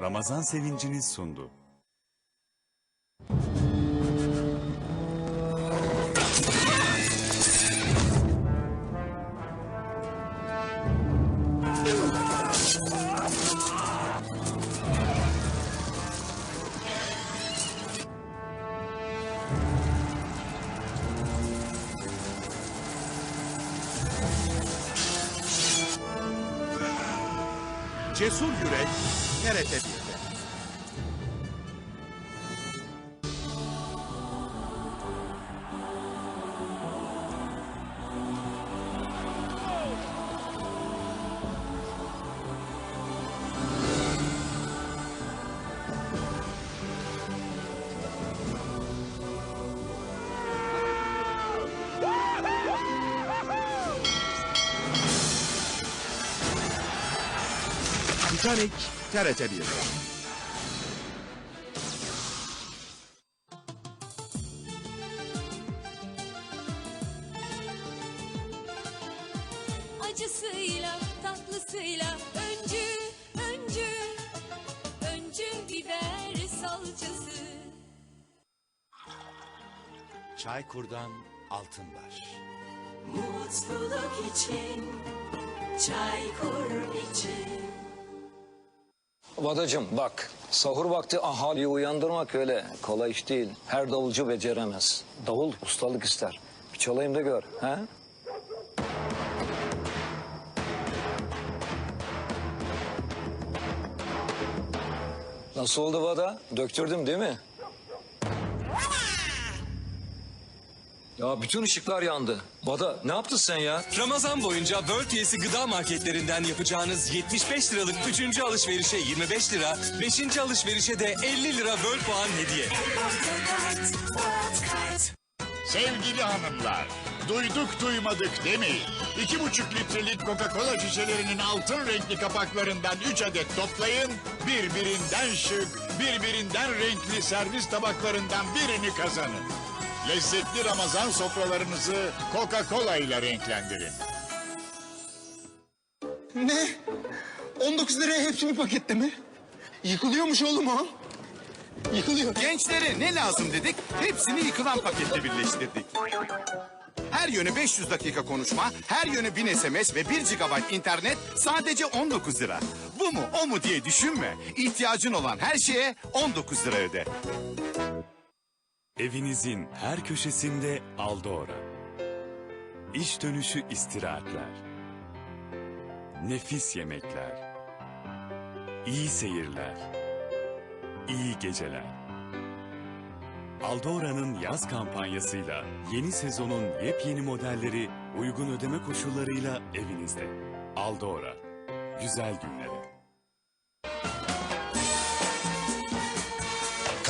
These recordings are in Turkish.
Ramazan sevincini sundu. Cesur Yürek TRT Titanic TRT 1'de. Acısıyla tatlısıyla öncü öncü öncü biber salçası. Çaykur'dan Altınbaş. Mutluluk için çaykur için. Vadacım bak sahur vakti ahaliyi uyandırmak öyle kolay iş değil. Her davulcu beceremez. Davul ustalık ister. Bir çalayım da gör. He? Nasıl oldu Vada? Döktürdüm değil mi? Ya bütün ışıklar yandı. Vada ne yaptın sen ya? Ramazan boyunca World üyesi gıda marketlerinden yapacağınız 75 liralık 3. alışverişe 25 lira, 5. alışverişe de 50 lira World puan hediye. Sevgili hanımlar, duyduk duymadık demeyin. İki buçuk litrelik Coca-Cola şişelerinin altın renkli kapaklarından üç adet toplayın. Birbirinden şık, birbirinden renkli servis tabaklarından birini kazanın. Lezzetli Ramazan sofralarınızı Coca-Cola ile renklendirin. Ne? 19 liraya hepsini pakette mi? Yıkılıyormuş oğlum o. Yıkılıyor. Gençlere ne lazım dedik? Hepsini yıkılan pakette birleştirdik. Her yönü 500 dakika konuşma, her yönü 1000 SMS ve 1 GB internet sadece 19 lira. Bu mu o mu diye düşünme. İhtiyacın olan her şeye 19 lira öde. Evinizin her köşesinde Aldora. İş dönüşü istirahatler. Nefis yemekler. İyi seyirler. İyi geceler. Aldora'nın yaz kampanyasıyla yeni sezonun yepyeni modelleri uygun ödeme koşullarıyla evinizde. Aldora. Güzel günlere.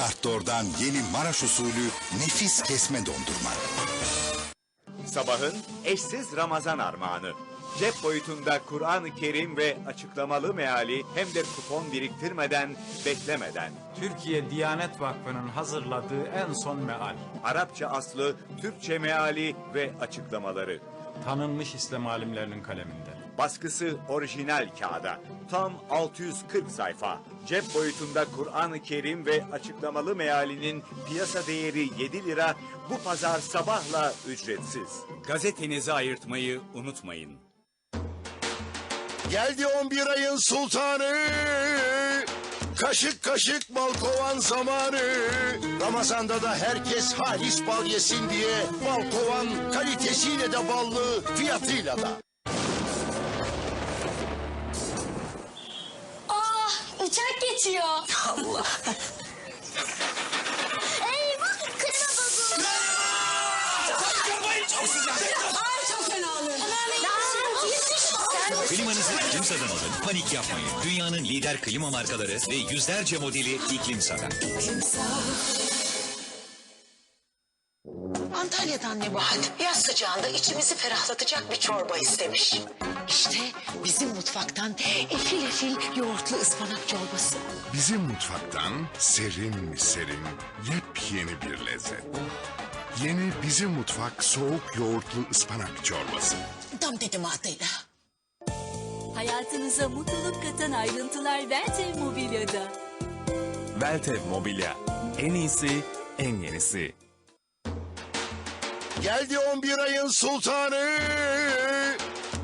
Kartdor'dan yeni Maraş usulü nefis kesme dondurma. Sabahın eşsiz Ramazan armağanı. Cep boyutunda Kur'an-ı Kerim ve açıklamalı meali hem de kupon biriktirmeden, beklemeden. Türkiye Diyanet Vakfı'nın hazırladığı en son meal. Arapça aslı, Türkçe meali ve açıklamaları. Tanınmış İslam alimlerinin kaleminde. Baskısı orijinal kağıda. Tam 640 sayfa. Cep boyutunda Kur'an-ı Kerim ve açıklamalı mealinin piyasa değeri 7 lira. Bu pazar sabahla ücretsiz. Gazetenizi ayırtmayı unutmayın. Geldi 11 ayın sultanı. Kaşık kaşık bal kovan zamanı. Ramazanda da herkes halis bal yesin diye bal kovan kalitesiyle de ballı fiyatıyla da. Aa uçak geçiyor. Allah. Eyvah klima bozuldu. Ay çok fena oluyor. Klimanızı İklimsa'dan alın, panik yapmayın. Dünyanın lider klima markaları ve yüzlerce modeli İklimsa'dan. Antalya'dan Nebahat yaz sıcağında içimizi ferahlatacak bir çorba istemiş. İşte bizim mutfaktan efil efil yoğurtlu ıspanak çorbası. Bizim mutfaktan serin serin yepyeni bir lezzet. Yeni bizim mutfak soğuk yoğurtlu ıspanak çorbası. Tam dedim adıyla. Hayatınıza mutluluk katan ayrıntılar Veltev Mobilya'da. Veltev Mobilya. En iyisi, en yenisi. Geldi 11 ayın sultanı.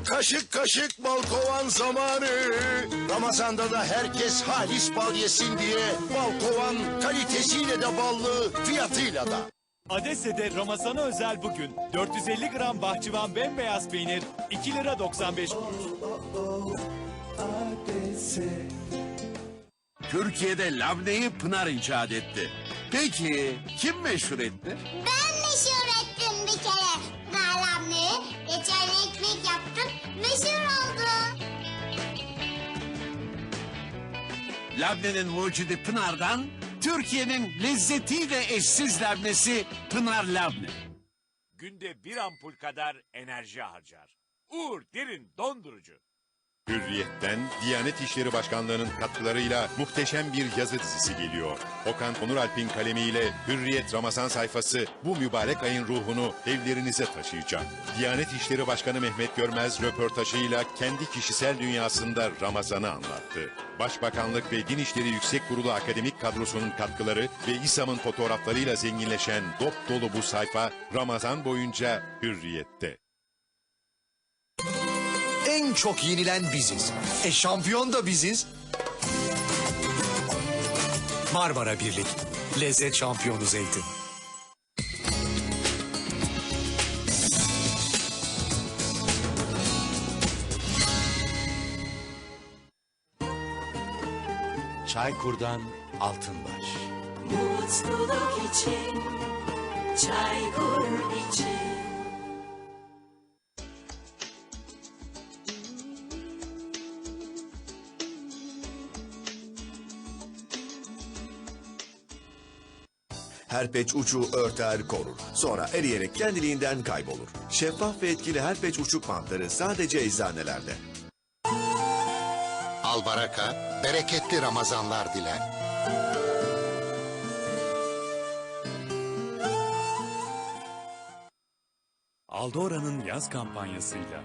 Kaşık kaşık bal kovan zamanı. Ramazanda da herkes halis bal yesin diye bal kovan kalitesiyle de ballı fiyatıyla da. Adese'de Ramazan'a özel bugün 450 gram bahçıvan bembeyaz peynir 2 lira 95 Türkiye'de labneyi Pınar icat etti. Peki kim meşhur etti? Ben Labnenin mucidi Pınar'dan Türkiye'nin lezzetiyle eşsiz labnesi Pınar Labne. Günde bir ampul kadar enerji harcar. Uğur Derin Dondurucu. Hürriyet'ten Diyanet İşleri Başkanlığı'nın katkılarıyla muhteşem bir yazı dizisi geliyor. Okan Onuralp'in kalemiyle Hürriyet Ramazan sayfası bu mübarek ayın ruhunu evlerinize taşıyacak. Diyanet İşleri Başkanı Mehmet Görmez röportajıyla kendi kişisel dünyasında Ramazan'ı anlattı. Başbakanlık ve Din İşleri Yüksek Kurulu akademik kadrosunun katkıları ve İSAM'ın fotoğraflarıyla zenginleşen dop dolu bu sayfa Ramazan boyunca Hürriyet'te. En çok yenilen biziz. E şampiyon da biziz. Marmara Birlik. Lezzet şampiyonu zeytin. Çaykur'dan Altınbaş. Mutluluk için, çaykur için. Herpeç uçu örter korur. Sonra eriyerek kendiliğinden kaybolur. Şeffaf ve etkili herpeç uçuk bantları sadece eczanelerde. Albaraka, bereketli Ramazanlar diler. Aldora'nın yaz kampanyasıyla